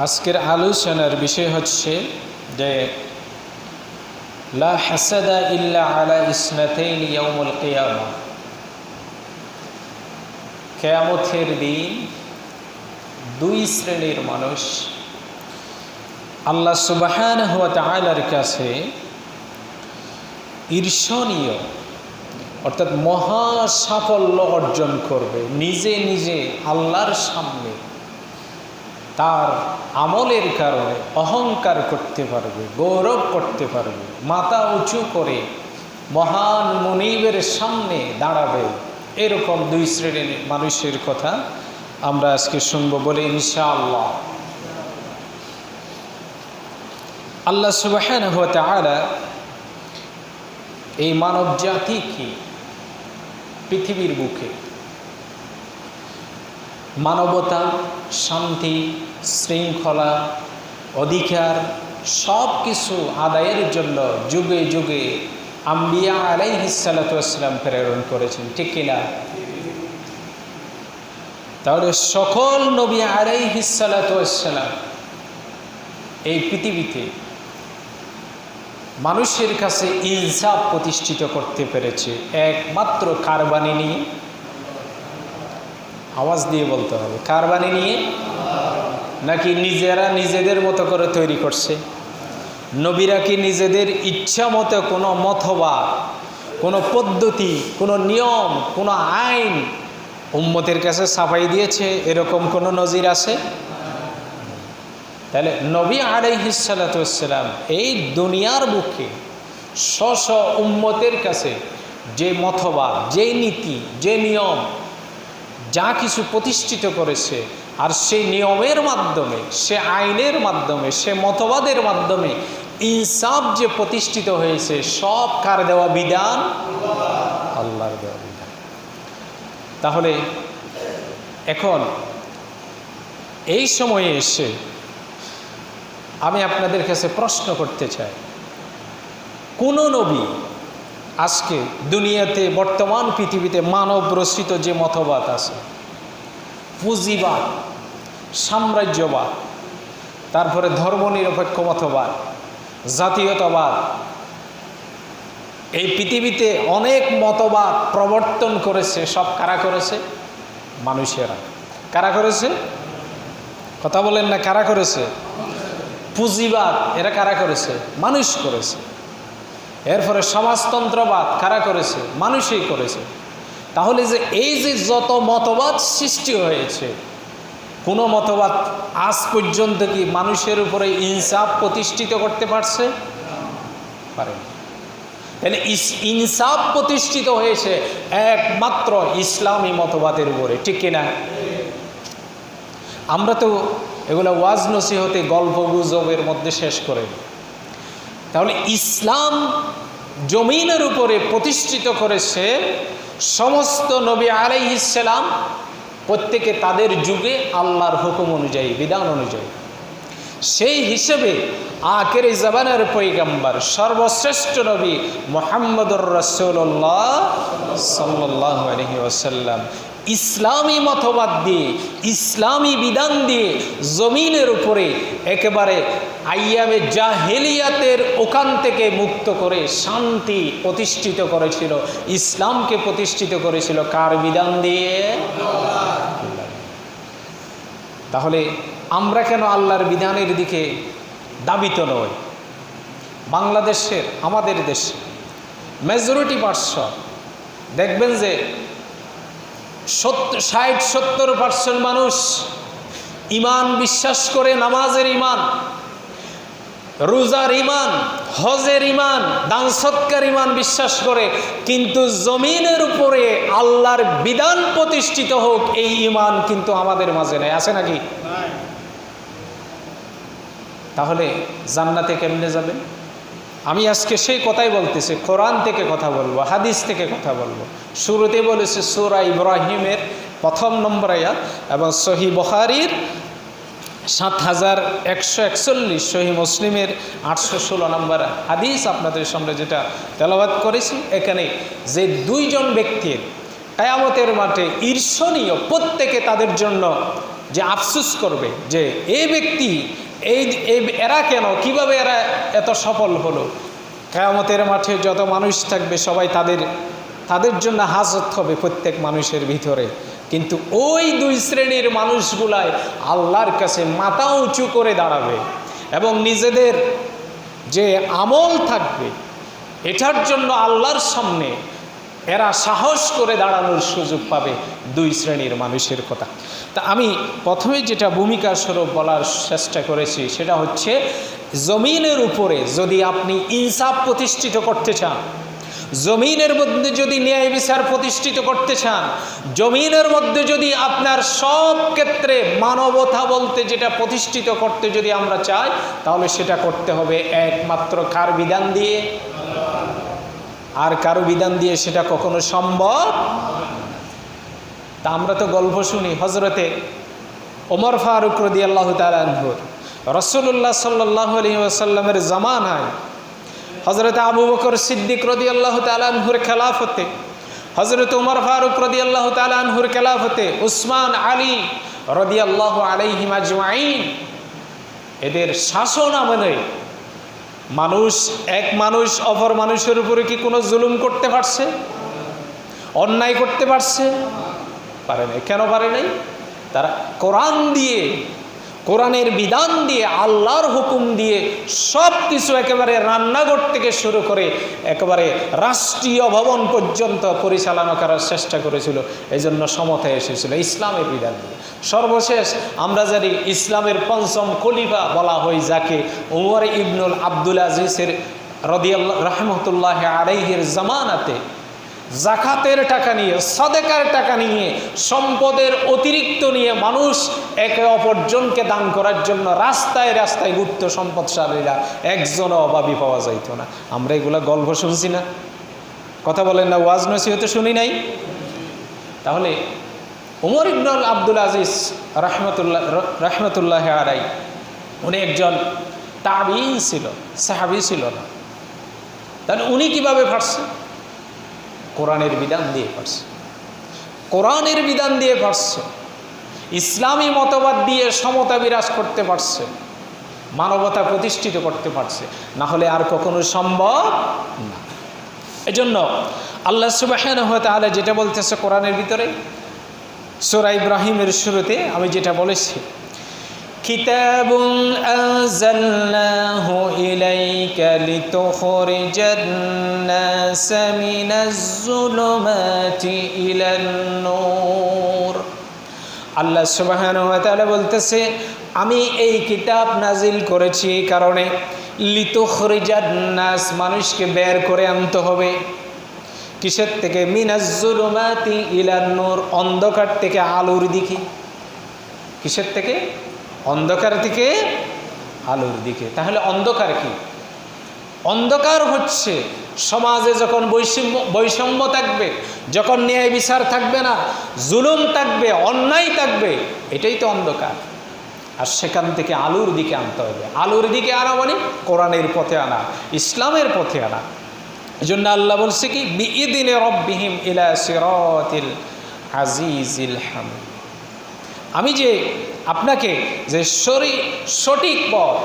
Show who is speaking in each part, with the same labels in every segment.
Speaker 1: আজকের আলোচনার বিষয় হচ্ছে যে, লা হাসাদা ইল্লা আলা ইসনাতাইন ইয়াউমুল কিয়ামা। কেয়ামতের দিন দুই শ্রেণির মানুষ আল্লাহ সুবাহান হুয়া তাআলার কাছে ঈর্ষণীয়, অর্থাৎ মহা সাফল্য অর্জন করবে, নিজে নিজে আল্লাহর সামনে তার আমলের কারণে অহংকার করতে পারবে, গৌরব করতে পারবে, মাথা উঁচু করে মহান মনিবের সামনে দাঁড়াবে। এরকম দুই শ্রেণির মানুষের কথা আমরা আজকে শুনব বলে ইনশাআল্লাহ। আল্লাহ সুবাহান তাআলা এই মানব জাতি কি? পৃথিবীর বুকে মানবতা, শান্তি, শৃঙ্খলা, অধিকার সব কিছু আদায়ের জন্য যুগে যুগে আম্বিয়া আলাই হিসালাতাম প্রেরণ করেছেন, ঠিক কিনা তাহলে সকল নবী আলাই হিসালাতাম এই পৃথিবীতে মানুষের কাছে ইনসাফ প্রতিষ্ঠিত করতে পেরেছে, একমাত্র কারবানি নিয়ে। আওয়াজ দিয়ে বলতে হবে। কারবানি নিয়ে? নাকি নিজেরা নিজেদের মতো করে তৈরি করছে? নবীরা কি নিজেদের ইচ্ছা মতো কোনো মতবা কোনো পদ্ধতি, কোনো নিয়ম, কোনো আইন উম্মতের কাছে সাফাই দিয়েছে? এরকম কোনো নজির আছে? তাহলে নবী আলাইহিসালাতাম এই দুনিয়ার বুকে স্ব উম্মতের কাছে যে মতবাদ, যে নীতি, যে নিয়ম যা কিছু প্রতিষ্ঠিত করেছে, আর সেই নিয়মের মাধ্যমে, সে আইনের মাধ্যমে, সে মতবাদের মাধ্যমে ইনসাফ যে প্রতিষ্ঠিত হয়েছে, সব কার দেওয়া বিধান? আল্লাহর দেওয়া বিধান। তাহলে এখন এই সময়ে এসে আমি আপনাদের কাছে প্রশ্ন করতে চাই। কোন নবী আজকে দুনিয়াতে, বর্তমান পৃথিবীতে মানব রচিত যে মতবাদ আছে, পুঁজিবাদ, সাম্রাজ্যবাদ, তারপরে ধর্মনিরপেক্ষ মতবাদ, জাতীয়তাবাদ, এই পৃথিবীতে অনেক মতবাদ প্রবর্তন করেছে, সব কারা করেছে? মানুষেরা। কারা করেছে? কথা বলেন না, কারা করেছে? পুঁজিবাদ, এরা কারা করেছে? মানুষ করেছে। এরপরে সমাজতন্ত্রবাদ কারা করেছে? মানুষই করেছে। তাহলে যে এই যে যত মতবাদ সৃষ্টি হয়েছে, কোনো মতবাদ আজ পর্যন্ত কি মানুষের উপরে ইনসাফ প্রতিষ্ঠিত করতে পারছে? পারে তাহলে ইনসাফ প্রতিষ্ঠিত হয়েছে একমাত্র ইসলামী মতবাদের উপরে, ঠিক কিনা আমরা তো এগুলো ওয়াজ নসিহতে গল্প গুজবের মধ্যে শেষ করে তাহলে ইসলাম জমিনের উপরে প্রতিষ্ঠিত করেছে সমস্ত নবী আলাই ইসলাম প্রত্যেকে তাদের যুগে আল্লাহর হুকুম অনুযায়ী, বিধান অনুযায়ী। সেই হিসেবে আকের জবানের পৈগম্বর, সর্বশ্রেষ্ঠ নবী মোহাম্মদুর রসুল্লাহ সাল্লাহ ওসাল্লাম ইসলামী মতবাদ দিয়ে, ইসলামী বিধান দিয়ে জমিনের উপরে একেবারে আইয়ামে জাহেলিয়াতের ওখান থেকে মুক্ত করে শান্তি প্রতিষ্ঠিত করেছিল, ইসলামকে প্রতিষ্ঠিত করেছিল কার বিধান দিয়ে? তাহলে আমরা কেন আল্লাহর বিধানের দিকে দাবিত নই? বাংলাদেশের, আমাদের দেশে মেজরিটি পার্সন, দেখবেন যে ষাট, সত্তর পার্সেন্ট মানুষ ইমান বিশ্বাস করে নামাজের ইমান রোজার ইমান হজের ইমান দান সৎকার ইমান বিশ্বাস করে, কিন্তু জমিনের উপরে আল্লাহর বিধান প্রতিষ্ঠিত হোক, এই ইমান কিন্তু আমাদের মাঝে নেই। আছে নাকি? তাহলে জান্নাতে কেমনে যাবেন? আমি আজকে সেই কথাই বলতেছি, কোরআন থেকে কথা বলব, হাদিস থেকে কথা বলব। শুরুতে বলেছে সুরা ইব্রাহিমের প্রথম নম্বর আয়াত এবং সহি বখারির সাত হাজার একশো একচল্লিশ, সহি মুসলিমের আটশো ষোলো নম্বর হাদিস আপনাদের সামনে যেটা তেলাবাদ করেছি। এখানে যে দুইজন ব্যক্তির কায়ামতের মাঠে ঈর্ষণীয় প্রত্যেকে তাদের জন্য যে আফসুস করবে যে এই ব্যক্তি এই এরা কেন? কীভাবে এরা এত সফল হলো? কেয়ামতের মাঠে যত মানুষ থাকবে, সবাই তাদের তাদের জন্য হাজত হবে প্রত্যেক মানুষের ভিতরে। কিন্তু ওই দুই শ্রেণির মানুষগুলায় আল্লাহর কাছে মাথা উঁচু করে দাঁড়াবে এবং নিজেদের যে আমল থাকবে, এটার জন্য আল্লাহর সামনে এরা সাহস করে দাঁড়ানোর সুযোগ পাবে দুই শ্রেণির মানুষের কথা। তা আমি প্রথমে যেটা ভূমিকা স্বরূপ বলার চেষ্টা করেছি, সেটা হচ্ছে জমিনের উপরে যদি আপনি ইনসাফ প্রতিষ্ঠিত করতে চান, জমিনের মধ্যে যদি ন্যায় বিচার প্রতিষ্ঠিত করতে চান, জমিনের মধ্যে যদি আপনার সব ক্ষেত্রে মানবতা বলতে যেটা প্রতিষ্ঠিত করতে যদি আমরা চাই, তাহলে সেটা করতে হবে একমাত্র কার বিধান দিয়ে? আর কারও বিধান দিয়ে সেটা কখনো সম্ভব তা আমরা তো গল্প শুনি হজরতে ওমর ফারুক রদি আল্লাহ তালহুর রসুল্লাহ সাল্লাহ আলহি আসাল্লামের জামানায় হজরত আবু বকর সিদ্দিক রদি আল্লাহ তালহুর খেলাফতে, হজরত উমর ফারুক রদি আল্লাহ তালহুর খেলাফতে উসমান আলী রদি আল্লাহ আলাইহিম আজমাইন এদের শাসন আমলে মানুষ এক মানুষ অপর মানুষের উপরে কি কোনো জুলুম করতে পারছে? অন্যায় করতে পারছে? পারে নাই। কেন পারে নাই? তারা কোরআন দিয়ে, কোরআনের বিধান দিয়ে, আল্লাহর হুকুম দিয়ে সব কিছু একেবারে রান্নাঘর থেকে শুরু করে একেবারে রাষ্ট্রীয় ভবন পর্যন্ত পরিচালনা করার চেষ্টা করেছিল। এই জন্য সমতায় এসেছিল ইসলামের বিধান দিয়ে। সর্বশেষ আমরা জানি ইসলামের পঞ্চম খলিফা বলা হয় যাকে উমর ইবনুল আব্দুল আজিজের রদিয়াল্লাহ, রহমতুল্লাহ আলাইহির জামানাতে জাকাতের টাকা নিয়ে, সদেকার টাকা নিয়ে, সম্পদের অতিরিক্ত নিয়ে মানুষ একে অপরজনকে দান করার জন্য রাস্তায় রাস্তায় ঘুরত সম্পদশালীরা। একজনও অভাবী পাওয়া যাইত না। আমরা এগুলা গল্প শুনছি না। কথা বলেন না, ওয়াজ নসিহতে শুনি নাই? তাহলে উমর ইবনুল আব্দুল আজিজ রহমতুল্লাহ রহমতুল্লাহ আরাই উনি একজন তাবিন ছিল, সাহাবি ছিল না। তাহলে উনি কীভাবে পারছে কোরআনের বিধান দিয়ে পারছে। কোরআনের বিধান দিয়ে পারছে। ইসলামী মতবাদ দিয়ে সমতা বিরাজ করতে পারছে। মানবতা প্রতিষ্ঠিত করতে পারছে। না হলে আর কখনো সম্ভব না। এজন্য আল্লাহ সুবাহ তাহলে যেটা বলতেছে কোরআনের ভিতরে, সোরা ইব্রাহিমের শুরুতে আমি যেটা বলেছি كتاب أنزلناه إليك لتخرج الناس من الظلمات إلى النور আল্লাহ সুবাহান তাআলা বলতেছে আমি এই কিতাব নাজিল করেছি এই কারণে লিতুখরিজান নাস মানুষকে বের করে আনতে হবে কিসের থেকে মিনাজ্জুলুমাতি ইলান নূর অন্ধকার থেকে আলোর দিকে কিসের থেকে অন্ধকার থেকে আলোর দিকে। তাহলে অন্ধকার কি? অন্ধকার হচ্ছে সমাজে যখন বৈষম্য বৈষম্য থাকবে, যখন ন্যায় বিচার থাকবে না, জুলুম থাকবে, অন্যায় থাকবে, এটাই তো অন্ধকার। আর সেখান থেকে আলুর দিকে আনতে হবে। আলুর দিকে আনা মানে কোরআনের পথে আনা, ইসলামের পথে আনা। এই জন্য আল্লাহ বলছে কি বিদিনে রব্বিহিম ইলা সিরাতিল আজিজিল হামিদ আমি যে আপনাকে যে শরী সঠিক পথ,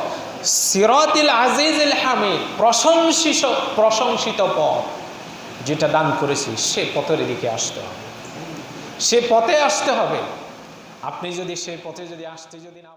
Speaker 1: সিরাতিল আজিজুল হামিদ, প্রশংসিত প্রশংসিত পথ, যেটা দান করেছি, সে পথের দিকে আসতে হবে। সে পথে আসতে হবে। আপনি যদি সে পথে যদি আসতে যদি না